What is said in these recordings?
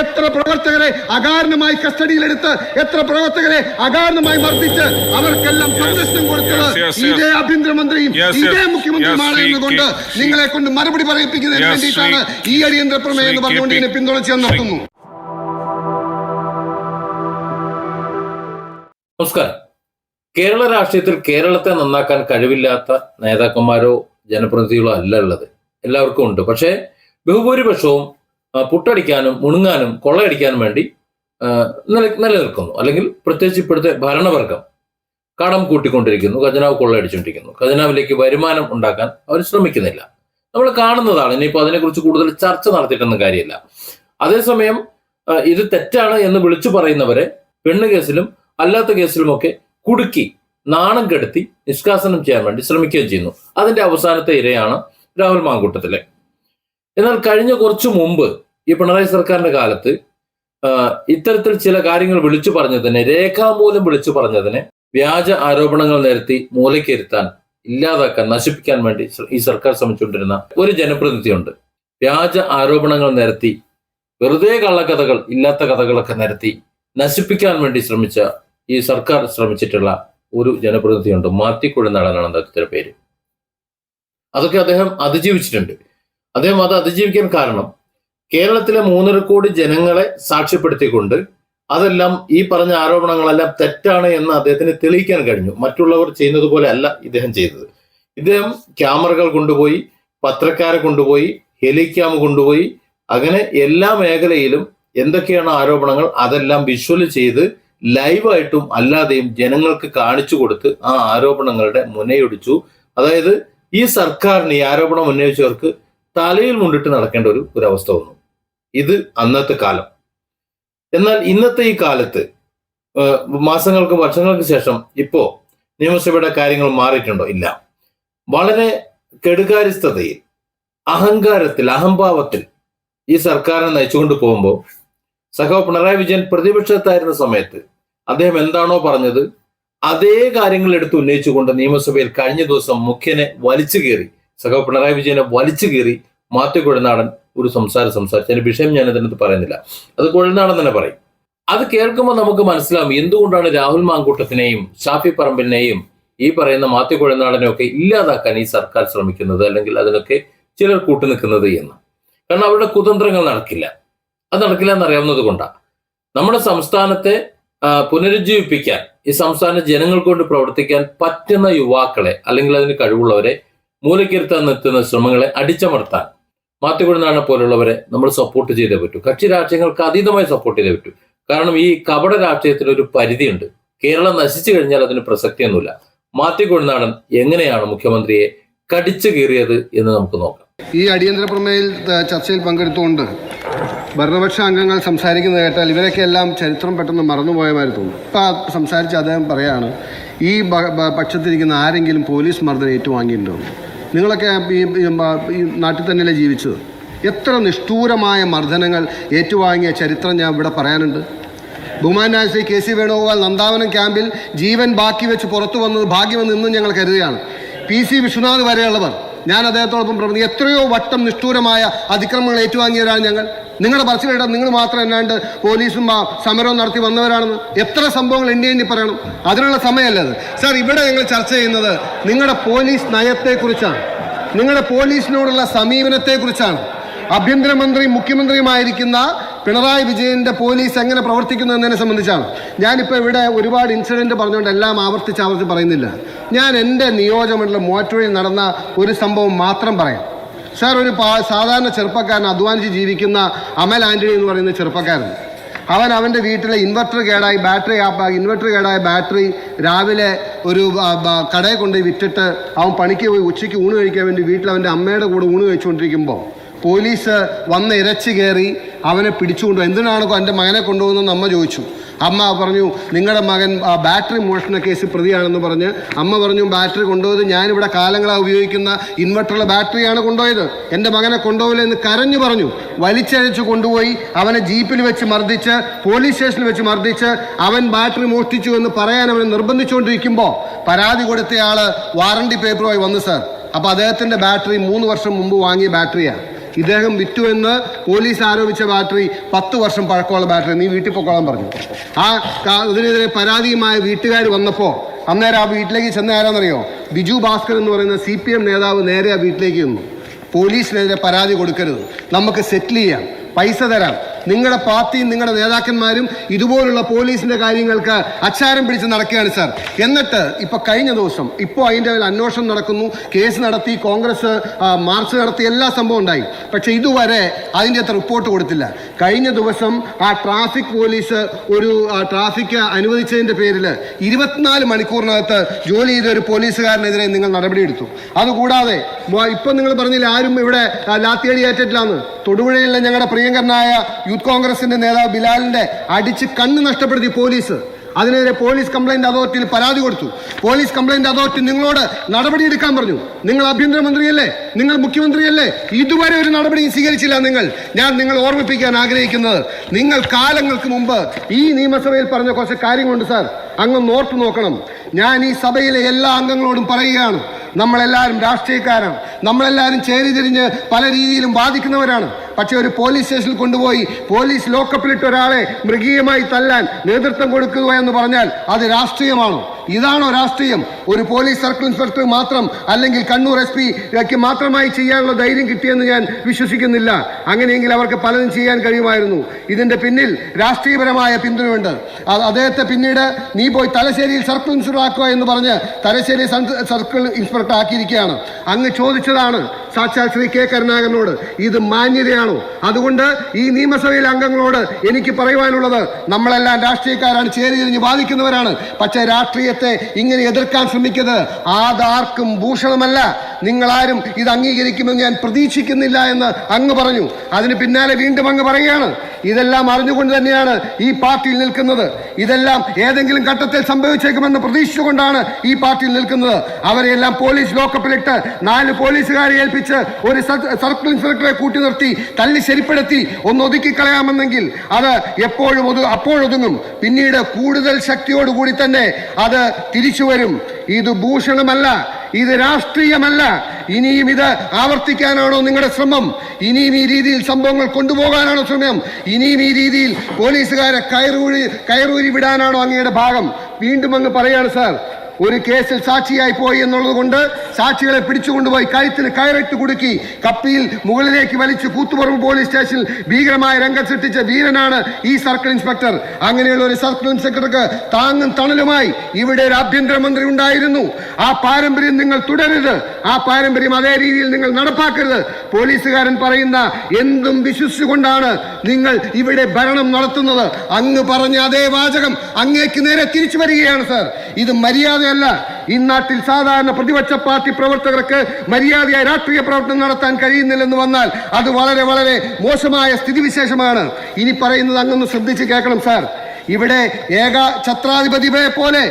എത്ര പ്രവർത്തകരെ അകാരണമായി കസ്റ്റഡിയിലെടുത്ത് എത്ര പ്രവർത്തകരെ അകാരണമായി മർദ്ദിച്ച് അവർക്കെല്ലാം സംരക്ഷണം കൊടുത്തത്. ഇതേ ആഭ്യന്തരമന്ത്രിയും. ഇതേ മുഖ്യമന്ത്രിയുമാണ് എന്നുകൊണ്ട് നിങ്ങളെ കൊണ്ട് മറുപടി പറയിപ്പിക്കുന്നതിന് വേണ്ടിയിട്ടാണ് ഈ അടിയന്തര പ്രമേയം എന്ന് പറഞ്ഞുകൊണ്ട് ഇതിനെ പിന്തുണച്ച് നടത്തുന്നു. നമസ്കാരം. കേരള രാഷ്ട്രീയത്തിൽ കേരളത്തെ നന്നാക്കാൻ കഴിവില്ലാത്ത നേതാക്കന്മാരോ ജനപ്രതിനിധികളോ അല്ല ഉള്ളത്. എല്ലാവർക്കും ഉണ്ട്. പക്ഷേ ബഹുഭൂരിപക്ഷവും പുട്ടടിക്കാനും മുണുങ്ങാനും കൊള്ളയടിക്കാനും വേണ്ടി നില- നിലനിൽക്കുന്നു. അല്ലെങ്കിൽ പ്രത്യേകിച്ച് ഇപ്പോഴത്തെ ഭരണവർഗം കടം കൂട്ടിക്കൊണ്ടിരിക്കുന്നു ഖജനാവ് കൊള്ളയടിച്ചുകൊണ്ടിരിക്കുന്നു ഖജനാവിലേക്ക് വരുമാനം ഉണ്ടാക്കാൻ അവർ ശ്രമിക്കുന്നില്ല. നമ്മൾ കാണുന്നതാണ് ഇനിയിപ്പോൾ അതിനെക്കുറിച്ച് കൂടുതൽ ചർച്ച നടത്തിയിട്ടൊന്നും കാര്യമില്ല. അതേസമയം ഇത് തെറ്റാണ് എന്ന് വിളിച്ചു പറയുന്നവരെ പെണ്ണ് കേസിലും അല്ലാത്ത കേസിലുമൊക്കെ കുടുക്കി നാണം കെടുത്തി നിഷ്കാസനം ചെയ്യാൻ വേണ്ടി ശ്രമിക്കുകയും ചെയ്യുന്നു. അതിന്റെ അവസാനത്തെ ഇരയാണ് രാഹുൽ മാങ്കൂട്ടത്തിലെ എന്നാൽ കഴിഞ്ഞ കുറച്ചു മുമ്പ് ഈ പിണറായി സർക്കാരിന്റെ കാലത്ത് ഇത്തരത്തിൽ ചില കാര്യങ്ങൾ വിളിച്ചു പറഞ്ഞതിനെ രേഖാമൂലം വിളിച്ചു പറഞ്ഞതിനെ വ്യാജ ആരോപണങ്ങൾ നിരത്തി മൂലയ്ക്കിരുത്താൻ ഇല്ലാതാക്കാൻ നശിപ്പിക്കാൻ വേണ്ടി ഈ സർക്കാർ ശ്രമിച്ചുകൊണ്ടിരുന്ന ഒരു ജനപ്രതിനിധിയുണ്ട്. വ്യാജ ആരോപണങ്ങൾ നിരത്തി വെറുതെ കള്ളക്കഥകൾ ഇല്ലാത്ത കഥകളൊക്കെ നിരത്തി നശിപ്പിക്കാൻ വേണ്ടി ശ്രമിച്ച ഈ സർക്കാർ ശ്രമിച്ചിട്ടുള്ള ഒരു ജനപ്രതിനിധിയുണ്ട്. മാത്തിക്കുഴനാടനാണ് അദ്ദേഹത്തിന്റെ പേര്. അതൊക്കെ അദ്ദേഹം അതിജീവിച്ചിട്ടുണ്ട്. അദ്ദേഹം അത് അതിജീവിക്കാൻ കാരണം. കേരളത്തിലെ മൂന്നര കോടി ജനങ്ങളെ സാക്ഷ്യപ്പെടുത്തിക്കൊണ്ട് അതെല്ലാം ഈ പറഞ്ഞ ആരോപണങ്ങളെല്ലാം തെറ്റാണ് എന്ന് അദ്ദേഹത്തിന് തെളിയിക്കാൻ കഴിഞ്ഞു. മറ്റുള്ളവർ ചെയ്യുന്നത് പോലെ അല്ല ഇദ്ദേഹം ചെയ്തത്. ഇദ്ദേഹം ക്യാമറകൾ കൊണ്ടുപോയി പത്രക്കാരെ കൊണ്ടുപോയി ഹെലിക്യാം കൊണ്ടുപോയി അങ്ങനെ എല്ലാ മേഖലയിലും എന്തൊക്കെയാണ് ആരോപണങ്ങൾ അതെല്ലാം വിഷ്വൽ ചെയ്ത് ലൈവായിട്ടും അല്ലാതെയും ജനങ്ങൾക്ക് കാണിച്ചു കൊടുത്ത് ആ ആരോപണങ്ങളുടെ മുനയൊടിച്ചു. അതായത് ഈ സർക്കാരിന് ഈ ആരോപണം ഉന്നയിച്ചവർക്ക് തലയിൽ മുണ്ടിട്ട് നടക്കേണ്ട ഒരു ഒരവസ്ഥ വന്നു. ഇത് അന്നത്തെ കാലം. എന്നാൽ ഇന്നത്തെ ഈ കാലത്ത് മാസങ്ങൾക്ക് വർഷങ്ങൾക്ക് ശേഷം ഇപ്പോ നിയമസഭയുടെ കാര്യങ്ങൾ മാറിയിട്ടുണ്ടോ? ഇല്ല. വളരെ കെടുകാര്യസ്ഥതയിൽ അഹങ്കാരത്തിൽ അഹംഭാവത്തിൽ ഈ സർക്കാരിനെ നയിച്ചുകൊണ്ട് പോകുമ്പോൾ സഖാവ് പിണറായി വിജയൻ പ്രതിപക്ഷത്തായിരുന്ന സമയത്ത് അദ്ദേഹം എന്താണോ പറഞ്ഞത് അതേ കാര്യങ്ങൾ എടുത്ത് ഉന്നയിച്ചുകൊണ്ട് നിയമസഭയിൽ കഴിഞ്ഞ ദിവസം മുഖ്യനെ വലിച്ചു കയറി സഖാവ് പിണറായി വിജയനെ വലിച്ചു കയറി മാത്യു കുഴനാടൻ ഒരു സംസാരം സംസാരിച്ചു. അതിന്റെ വിഷയം ഞാൻ അതിനകത്ത് പറയുന്നില്ല. അത് കുഴനാടൻ തന്നെ പറയും. അത് കേൾക്കുമ്പോൾ നമുക്ക് മനസ്സിലാവും എന്തുകൊണ്ടാണ് രാഹുൽ മാങ്കൂട്ടത്തിനെയും ഷാഫി പറമ്പിനെയും ഈ പറയുന്ന മാത്യു കുഴനാടനെയും ഒക്കെ ഇല്ലാതാക്കാൻ ഈ സർക്കാർ ശ്രമിക്കുന്നത് അല്ലെങ്കിൽ അതിനൊക്കെ ചിലർ കൂട്ടുനിൽക്കുന്നത് എന്ന്. കാരണം അവരുടെ കുതന്ത്രങ്ങൾ നടക്കില്ല. അത് നടക്കില്ല എന്നറിയാവുന്നത് കൊണ്ടാണ് നമ്മുടെ സംസ്ഥാനത്തെ പുനരുജ്ജീവിപ്പിക്കാൻ ഈ സംസ്ഥാന ജനങ്ങൾക്ക് കൊണ്ട് പ്രവർത്തിക്കാൻ പറ്റുന്ന യുവാക്കളെ അല്ലെങ്കിൽ അതിന് കഴിവുള്ളവരെ മൂലക്കിരുത്താൻ നിർത്തുന്ന ശ്രമങ്ങളെ അടിച്ചമർത്താൻ മാറ്റുകൊടുന്നാണ് പോലുള്ളവരെ നമ്മൾ സപ്പോർട്ട് ചെയ്തേ പറ്റൂ. കക്ഷി രാഷ്ട്രീയങ്ങൾക്ക് അതീതമായി സപ്പോർട്ട് ചെയ്തേ പറ്റൂ. കാരണം ഈ കപട രാഷ്ട്രീയത്തിന് ഒരു പരിധിയുണ്ട്. കേരളം നശിച്ചു കഴിഞ്ഞാൽ അതിന് പ്രസക്തിയൊന്നുമില്ല. മാറ്റിക്കൊടുന്നാടൻ എങ്ങനെയാണ് മുഖ്യമന്ത്രിയെ കടിച്ചു കീറിയത് എന്ന് നമുക്ക് നോക്കാം. ഈ അടിയന്തര പ്രമേയിൽ ചർച്ചയിൽ പങ്കെടുത്തുകൊണ്ട് ഭരണപക്ഷ അംഗങ്ങൾ സംസാരിക്കുന്നത് കേട്ടാൽ ഇവരൊക്കെ എല്ലാം ചരിത്രം പെട്ടെന്ന് മറന്നുപോയമാരി തോന്നും. ഇപ്പം സംസാരിച്ച് അദ്ദേഹം പറയാണ് ഈ പക്ഷത്തിരിക്കുന്ന ആരെങ്കിലും പോലീസ് മർദ്ദനം ഏറ്റുവാങ്ങിയിട്ടുണ്ടോ? നിങ്ങളൊക്കെ ഈ നാട്ടിൽ തന്നെയല്ലേ ജീവിച്ചത്? എത്ര നിഷ്ഠൂരമായ മർദ്ദനങ്ങൾ ഏറ്റുവാങ്ങിയ ചരിത്രം ഞാൻ ഇവിടെ പറയാനുണ്ട്. ബഹുമാനായ ശ്രീ കെ സി വേണുഗോപാൽ നന്ദാവനം ക്യാമ്പിൽ ജീവൻ ബാക്കി വെച്ച് പുറത്തു വന്നത് ഭാഗ്യമെന്ന് ഇന്നും ഞങ്ങൾ കരുതുകയാണ്. പി സി വിശ്വനാഥ് വരെയുള്ളവർ ഞാൻ അദ്ദേഹത്തോടൊപ്പം പ്രവർത്തിക്കും എത്രയോ വട്ടം നിഷ്ഠൂരമായ അതിക്രമങ്ങൾ ഏറ്റുവാങ്ങിയവരാണ് ഞങ്ങൾ. നിങ്ങളുടെ പറച്ചിലിടാൻ നിങ്ങൾ മാത്രം എന്നാണ്ട് പോലീസും സമരവും നടത്തി വന്നവരാണെന്ന് എത്ര സംഭവങ്ങൾ ഇന്ത്യയിൽ പറയണം? അതിനുള്ള സമയമല്ല അത്? സാർ ഇവിടെ ഞങ്ങൾ ചർച്ച ചെയ്യുന്നത് നിങ്ങളുടെ പോലീസ് നയത്തെക്കുറിച്ചാണ്. നിങ്ങളുടെ പോലീസിനോടുള്ള സമീപനത്തെക്കുറിച്ചാണ്. ആഭ്യന്തരമന്ത്രി മുഖ്യമന്ത്രിയുമായിരിക്കുന്ന പിണറായി വിജയന്റെ പോലീസ് എങ്ങനെ പ്രവർത്തിക്കുന്നു എന്നതിനെ സംബന്ധിച്ചാണ്. ഞാനിപ്പോൾ ഇവിടെ ഒരുപാട് ഇൻസിഡന്റ് പറഞ്ഞുകൊണ്ട് എല്ലാം ആവർത്തിച്ച് ആവർത്തിച്ച് പറയുന്നില്ല. ഞാൻ എന്റെ നിയോജകമണ്ഡലം മോറ്റോയിൽ നടന്ന ഒരു സംഭവം മാത്രം പറയാം. സാർ ഒരു സാധാരണ ചെറുപ്പക്കാരൻ അധ്വാനിച്ച് ജീവിക്കുന്ന അമൽ ആന്റണി എന്ന് പറയുന്ന ചെറുപ്പക്കാരൻ. അവൻ അവന്റെ വീട്ടിലെ ഇൻവെർട്ടർ കേടായി ബാറ്ററി ഇൻവെർട്ടർ കേടായ ബാറ്ററി രാവിലെ ഒരു കടയിൽ കൊണ്ടുപോയി വിറ്റിട്ട് അവൻ പണിക്ക് പോയി ഉച്ചയ്ക്ക് ഊണ് കഴിക്കാൻ വേണ്ടി വീട്ടിൽ അവന്റെ അമ്മയുടെ കൂടെ ഊണ് കഴിച്ചുകൊണ്ടിരിക്കുമ്പോൾ പോലീസ് വന്ന് ഇരച്ചു കയറി അവനെ പിടിച്ചുകൊണ്ടു എന്തിനാണ് എന്റെ മകനെ കൊണ്ടുപോകുന്നതെന്ന് അമ്മ ചോദിച്ചു. അമ്മ പറഞ്ഞു നിങ്ങളുടെ മകൻ ബാറ്ററി മോഷണ കേസ് പ്രതിയാണെന്ന് പറഞ്ഞ് അമ്മ പറഞ്ഞു ബാറ്ററി കൊണ്ടുപോയത് ഞാനിവിടെ കാലങ്ങളായി ഉപയോഗിക്കുന്ന ഇൻവെർട്ടറുള്ള ബാറ്ററിയാണ് കൊണ്ടുപോയത്. എന്റെ മകനെ കൊണ്ടുപോകില്ല എന്ന് കരഞ്ഞു പറഞ്ഞു. വലിച്ചഴിച്ച് കൊണ്ടുപോയി അവനെ ജീപ്പിൽ വെച്ച് മർദ്ദിച്ച് പോലീസ് സ്റ്റേഷനിൽ വെച്ച് മർദ്ദിച്ച് അവൻ ബാറ്ററി മോഷ്ടിച്ചു എന്ന് പറയാൻ അവനെ നിർബന്ധിച്ചുകൊണ്ടിരിക്കുമ്പോൾ പരാതി കൊടുത്തയാൾ വാറണ്ടി പേപ്പറുമായി വന്നു സർ. അപ്പോൾ അദ്ദേഹത്തിന്റെ ബാറ്ററി മൂന്ന് വർഷം മുമ്പ് വാങ്ങിയ ബാറ്ററിയാണ് ഇദ്ദേഹം വിറ്റുവെന്ന് പോലീസ് ആരോപിച്ച ബാറ്ററി പത്ത് വർഷം പഴക്കമുള്ള ബാറ്ററി നീ വീട്ടിൽ പൊക്കോളാൻ പറഞ്ഞു. ആ അതിനെതിരെ പരാതിയുമായ വീട്ടുകാർ വന്നപ്പോൾ അന്നേരം ആ വീട്ടിലേക്ക് ചെന്ന ആരാന്നറിയോ? ബിജു ഭാസ്കർ എന്ന് പറയുന്ന സി പി എം നേതാവ് നേരെ ആ വീട്ടിലേക്ക് നിന്നു പോലീസിനെതിരെ പരാതി കൊടുക്കരുത്. നമുക്ക് സെറ്റിൽ ചെയ്യാം. പൈസ തരാം. നിങ്ങളുടെ പാർട്ടിയും നിങ്ങളുടെ നേതാക്കന്മാരും ഇതുപോലുള്ള പോലീസിന്റെ കാര്യങ്ങൾക്ക് അച്ചാരം പിടിച്ച് നടക്കുകയാണ് സാർ. എന്നിട്ട് ഇപ്പൊ കഴിഞ്ഞ ദിവസം ഇപ്പോൾ അതിന്റെ മേൽ അന്വേഷണം നടക്കുന്നു. കേസ് നടത്തി കോൺഗ്രസ് മാർച്ച് നടത്തി എല്ലാ സംഭവം ഉണ്ടായി. പക്ഷെ ഇതുവരെ അതിന്റെ അത്ര റിപ്പോർട്ട് കൊടുത്തില്ല. കഴിഞ്ഞ ദിവസം ആ ട്രാഫിക് പോലീസ് ഒരു ട്രാഫിക് അനുവദിച്ചതിന്റെ പേരിൽ ഇരുപത്തിനാല് മണിക്കൂറിനകത്ത് ജോലി ചെയ്ത ഒരു പോലീസുകാരനെതിരെ നിങ്ങൾ നടപടിയെടുത്തു. അതുകൂടാതെ ഇപ്പം നിങ്ങൾ പറഞ്ഞില്ല ആരും ഇവിടെ ലാത്തിയടി ഏറ്റിട്ടില്ലാന്ന്? തൊടുപുഴയിലെ ഞങ്ങളുടെ പ്രിയങ്കരനായ യൂത്ത് കോൺഗ്രസിന്റെ നേതാവ് ബിലാലിന്റെ അടിച്ച് കണ്ണ് നഷ്ടപ്പെടുത്തി പോലീസ്. അതിനെതിരെ പോലീസ് കംപ്ലൈന്റ് അതോറിറ്റിയിൽ പരാതി കൊടുത്തു. പോലീസ് കംപ്ലൈന്റ് അതോറിറ്റി നിങ്ങളോട് നടപടി എടുക്കാൻ പറഞ്ഞു. നിങ്ങൾ ആഭ്യന്തരമന്ത്രിയല്ലേ? നിങ്ങൾ മുഖ്യമന്ത്രിയല്ലേ? ഇതുവരെ ഒരു നടപടിയും സ്വീകരിച്ചില്ല നിങ്ങൾ. ഞാൻ നിങ്ങൾ ഓർമ്മിപ്പിക്കാൻ ആഗ്രഹിക്കുന്നത്. നിങ്ങൾ കാലങ്ങൾക്ക് മുമ്പ് ഈ നിയമസഭയിൽ പറഞ്ഞ കുറച്ച് കാര്യങ്ങളുണ്ട് സാർ. അങ്ങ് നോർത്ത് നോക്കണം. ഞാൻ ഈ സഭയിലെ എല്ലാ അംഗങ്ങളോടും പറയുകയാണ്. നമ്മളെല്ലാവരും രാഷ്ട്രീയക്കാരാണ്. നമ്മളെല്ലാവരും ചേരി തിരിഞ്ഞ് പല രീതിയിലും ബാധിക്കുന്നവരാണ് പക്ഷേ ഒരു പോലീസ് സ്റ്റേഷനിൽ കൊണ്ടുപോയി പോലീസ് ലോക്കപ്പിലിട്ട് ഒരാളെ മൃഗീയമായി തല്ലാൻ നേതൃത്വം കൊടുക്കുക എന്ന് പറഞ്ഞാൽ അത് രാഷ്ട്രീയമാണോ? ഇതാണോ രാഷ്ട്രീയം? ഒരു പോലീസ് സർക്കിൾ ഇൻസ്പെക്ടർ മാത്രം അല്ലെങ്കിൽ കണ്ണൂർ എസ് പിക്ക് മാത്രമായി ചെയ്യാനുള്ള ധൈര്യം കിട്ടിയെന്ന് ഞാൻ വിശ്വസിക്കുന്നില്ല. അങ്ങനെയെങ്കിൽ അവർക്ക് പലതും ചെയ്യാൻ കഴിയുമായിരുന്നു. ഇതിന്റെ പിന്നിൽ രാഷ്ട്രീയപരമായ പിന്തുണയുണ്ട്. അദ്ദേഹത്തെ പിന്നീട് നീ പോയി തലശ്ശേരിയിൽ സർക്കിൾ ഇൻസ്പെക്ടർ ആക്കുക എന്ന് പറഞ്ഞ് തലശ്ശേരി സർക്കിൾ ഇൻസ്പെക്ടർ ആക്കിയിരിക്കുകയാണ് അങ്ങ് ചോദിച്ചതാണ് സാക്ഷാൽ ശ്രീ കെ കരുണാകരനോട്. ഇത് മാന്യതയാണോ? അതുകൊണ്ട് ഈ നിയമസഭയിലെ അംഗങ്ങളോട് എനിക്ക് പറയുവാനുള്ളത് നമ്മളെല്ലാം രാഷ്ട്രീയക്കാരാണ് ചേരി തിരിഞ്ഞ് ബാധിക്കുന്നവരാണ് പക്ഷേ രാഷ്ട്രീയത്തെ ഇങ്ങനെ എതിർക്കാൻ ശ്രമിക്കുന്നത് അതാർക്കും ഭൂഷണമല്ല. നിങ്ങളാരും ഇത് അംഗീകരിക്കുമെന്ന് ഞാൻ പ്രതീക്ഷിക്കുന്നില്ല എന്ന് അങ്ങ് പറഞ്ഞു. അതിന് പിന്നാലെ വീണ്ടും അങ്ങ് പറയുകയാണ്. ഇതെല്ലാം അറിഞ്ഞുകൊണ്ട് തന്നെയാണ് ഈ പാർട്ടിയിൽ നിൽക്കുന്നത്. ഇതെല്ലാം ഏതെങ്കിലും ഘട്ടത്തിൽ സംഭവിച്ചേക്കുമെന്ന് പ്രതീക്ഷിച്ചുകൊണ്ടാണ് ഈ പാർട്ടിയിൽ നിൽക്കുന്നത്. അവരെല്ലാം പോലീസ് ലോക്കപ്പിലിട്ട് നാല് പോലീസുകാരെ ഏൽപ്പിച്ച് ഒരു സർക്കിൾ ഇൻസ്പെക്ടറെ കൂട്ടി നിർത്തി തല്ലി ശരിപ്പെടുത്തി ഒന്ന് ഒതുക്കി കളയാമെന്നെങ്കിൽ അത് എപ്പോഴും ഒതു അപ്പോഴൊതുങ്ങും. പിന്നീട് കൂടുതൽ ശക്തിയോടുകൂടി തന്നെ അത് തിരിച്ചു വരും ഇത് ഭൂഷണമല്ല ഇത് രാഷ്ട്രീയമല്ല. ഇനിയും ഇത് ആവർത്തിക്കാനാണോ നിങ്ങളുടെ ശ്രമം? ഇനിയും ഈ രീതിയിൽ സംഭവങ്ങൾ കൊണ്ടുപോകാനാണോ ശ്രമം? ഇനിയും ഈ രീതിയിൽ പോലീസുകാരെ കയറൂരി കയറൂരി വിടാനാണോ അങ്ങയുടെ ഭാഗം? വീണ്ടും അങ്ങ് പറയാണ് സാർ ഒരു കേസിൽ സാക്ഷിയായി പോയി എന്നുള്ളത് കൊണ്ട് സാക്ഷികളെ പിടിച്ചുകൊണ്ടുപോയി കഴുത്തിന് കയറിട്ട് കുടുക്കി കപ്പിയിൽ മുകളിലേക്ക് വലിച്ച് കൂത്തുപറമ്പ് പോലീസ് സ്റ്റേഷനിൽ ഭീകരമായ രംഗം സൃഷ്ടിച്ച വീരനാണ് ഈ സർക്കിൾ ഇൻസ്പെക്ടർ. അങ്ങനെയുള്ള ഒരു സർക്കിൾ ഇൻസ്പെക്ടർക്ക് താങ്ങും തണലുമായി ഇവിടെ ഒരു ആഭ്യന്തരമന്ത്രി ഉണ്ടായിരുന്നു. ആ പാരമ്പര്യം നിങ്ങൾ തുടരരുത്. ആ പാരമ്പര്യം അതേ രീതിയിൽ നിങ്ങൾ നടപ്പാക്കരുത്. പോലീസുകാരൻ പറയുന്ന എന്തും വിശ്വസിച്ചുകൊണ്ടാണ് നിങ്ങൾ ഇവിടെ ഭരണം നടത്തുന്നത്. അങ്ങ് പറഞ്ഞ അതേ വാചകം അങ്ങേക്ക് നേരെ തിരിച്ചു വരികയാണ് സർ. ഇത് മര്യാദയല്ല. ഈ നാട്ടിൽ സാധാരണ പ്രതിപക്ഷ പാർട്ടി പ്രവർത്തകർക്ക് മര്യാദയായ രാഷ്ട്രീയ പ്രവർത്തനം നടത്താൻ കഴിയുന്നില്ലെന്ന് വന്നാൽ അത് വളരെ വളരെ മോശമായ സ്ഥിതിവിശേഷമാണ്. ഇനി പറയുന്നത് അങ്ങൊന്ന് ശ്രദ്ധിച്ച് കേൾക്കണം സാർ. ഇവിടെ ഏക ഛത്രാധിപതിയെ പോലെ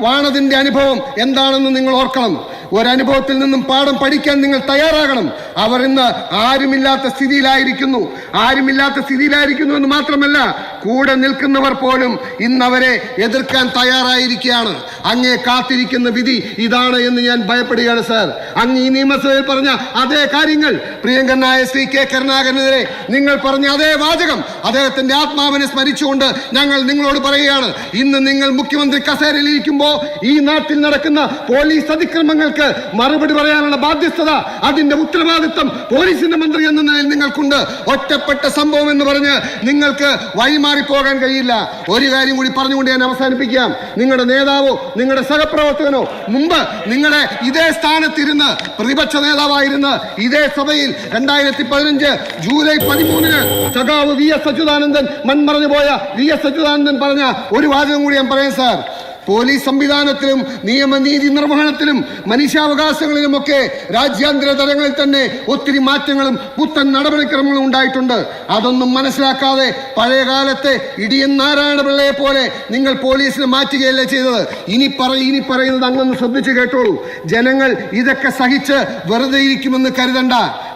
വാണതിന്റെ അനുഭവം എന്താണെന്ന് നിങ്ങൾ ഓർക്കണം. ഒരനുഭവത്തിൽ നിന്നും പാഠം പഠിക്കാൻ നിങ്ങൾ തയ്യാറാകണം. അവർ ഇന്ന് ആരുമില്ലാത്ത സ്ഥിതിയിലായിരിക്കുന്നു. ആരുമില്ലാത്ത സ്ഥിതിയിലായിരിക്കുന്നു എന്ന് മാത്രമല്ല കൂടെ നിൽക്കുന്നവർ പോലും ഇന്ന് അവരെ എതിർക്കാൻ തയ്യാറായിരിക്കുകയാണ്. അങ്ങേ കാത്തിരിക്കുന്ന വിധി ഇതാണ് എന്ന് ഞാൻ ഭയപ്പെടുകയാണ് സാർ. അങ്ങ് ഈ നിയമസഭയിൽ പറഞ്ഞ അതേ കാര്യങ്ങൾ പ്രിയങ്കരനായ ശ്രീ കെ കരുണാകരനെതിരെ നിങ്ങൾ പറഞ്ഞ അതേ വാചകം അദ്ദേഹത്തിന്റെ ആത്മാവിനെ സ്മരിച്ചുകൊണ്ട് ഞങ്ങൾ നിങ്ങളോട് പറയുകയാണ്. ഇന്ന് നിങ്ങൾ മുഖ്യമന്ത്രി കസേരയിൽ ഇരിക്കുമ്പോൾ ഈ നാട്ടിൽ നടക്കുന്ന പോലീസ് അതിക്രമങ്ങൾക്ക് മറുപടി പറയാനുള്ള ബാധ്യസ്ഥത അതിന്റെ ഉത്തരവാദിത്വം പോലീസിന്റെ മന്ത്രി എന്ന നിലയിൽ നിങ്ങൾക്കുണ്ട്. ഒറ്റപ്പെട്ട സംഭവം എന്ന് പറഞ്ഞ് നിങ്ങൾക്ക് വഴിമാറി പോകാൻ കഴിയില്ല. ഒരു കാര്യം കൂടി പറഞ്ഞുകൊണ്ട് ഞാൻ അവസാനിപ്പിക്കാം. നിങ്ങളുടെ നേതാവോ നിങ്ങളുടെ സഹപ്രവർത്തകനോ മുമ്പ് നിങ്ങളുടെ ഇതേ സ്ഥാനത്തിരുന്ന് പ്രതിപക്ഷ നേതാവായിരുന്ന് ഇതേ സഭയിൽ രണ്ടായിരത്തി പതിനഞ്ച് ജൂലൈ പതിമൂന്നിന് സഖാവ് വി എസ് അച്യുതാനന്ദൻ മൺമറഞ്ഞു പോയ വി എസ് അച്യുതാനന്ദൻ പറഞ്ഞ ഒരു വാചകം കൂടി ഞാൻ പറയാം സാർ. പോലീസ് സംവിധാനത്തിലും നിയമനീതി നിർവഹണത്തിലും മനുഷ്യാവകാശങ്ങളിലുമൊക്കെ രാജ്യാന്തര തലങ്ങളിൽ തന്നെ ഒത്തിരി മാറ്റങ്ങളും പുത്തൻ നടപടിക്രമങ്ങളും ഉണ്ടായിട്ടുണ്ട്. അതൊന്നും മനസ്സിലാക്കാതെ പഴയ കാലത്തെ ഇടിയൻ നാരായണ പിള്ളയെ പോലെ നിങ്ങൾ പോലീസിനെ മാറ്റുകയല്ലേ ചെയ്തത്? ഇനി പറ ഇനി പറയുന്നത് അങ്ങൊന്ന് ശ്രദ്ധിച്ചു കേട്ടോളൂ. ജനങ്ങൾ ഇതൊക്കെ സഹിച്ച് വെറുതെ ഇരിക്കുമെന്ന് കരുതണ്ട.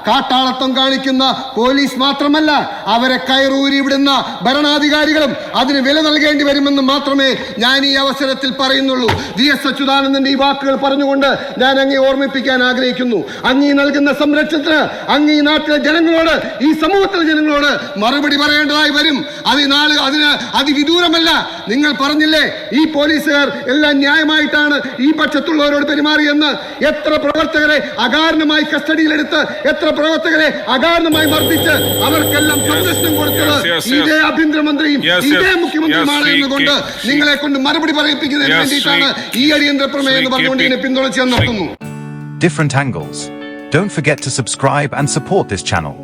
കാട്ടാളത്വം കാണിക്കുന്ന പോലീസ് മാത്രമല്ല അവരെ കയറൂരി വിടുന്ന ഭരണാധികാരികളും അതിന് വില നൽകേണ്ടി വരുമെന്ന് മാത്രമേ ഞാൻ ഈ അവസരത്തിൽ പറയുന്നുള്ളൂ. വി എസ് അച്യുതാനന്ദന്റെ ഈ വാക്കുകൾ പറഞ്ഞുകൊണ്ട് ഞാൻ അങ്ങേ ഓർമ്മിപ്പിക്കാൻ ആഗ്രഹിക്കുന്നു. അങ്ങീ നൽകുന്ന സംരക്ഷണത്തിന് അങ്ങീ നാട്ടിലെ ജനങ്ങളോട് ഈ സമൂഹത്തിലെ ജനങ്ങളോട് മറുപടി പറയേണ്ടതായി വരും. അത് നാൾ അതിന് അതിവിദൂരമല്ല. നിങ്ങൾ പറഞ്ഞില്ലേ ഈ പോലീസുകാർ എല്ലാം ന്യായമായിട്ടാണ് ഈ പക്ഷത്തുള്ളവരോട് പെരുമാറിയെന്ന്? എത്ര പ്രവർത്തകരെ അകാരണമായി കസ്റ്റഡിയിലെടുത്ത് എത്ര പ്രവർത്തകരെ അകാരണമായി മർദ്ദിച്ച് അവർക്കെല്ലാം സംരക്ഷണം കൊടുത്തത്. ഇതേ ആഭ്യന്തരമന്ത്രിയും. ഇതേ മുഖ്യമന്ത്രിയുമാണ് എന്നുകൊണ്ട് നിങ്ങളെ കൊണ്ട് മറുപടി പറയിപ്പിക്കുന്നതിന് വേണ്ടിയിട്ടാണ് ഈ അടിയന്തര പ്രമേയം എന്ന് പറഞ്ഞുകൊണ്ട് ഇതിനെ പിന്തുണച്ച് ഞാൻ നടത്തുന്നു different angles. Don't forget to subscribe and support this channel.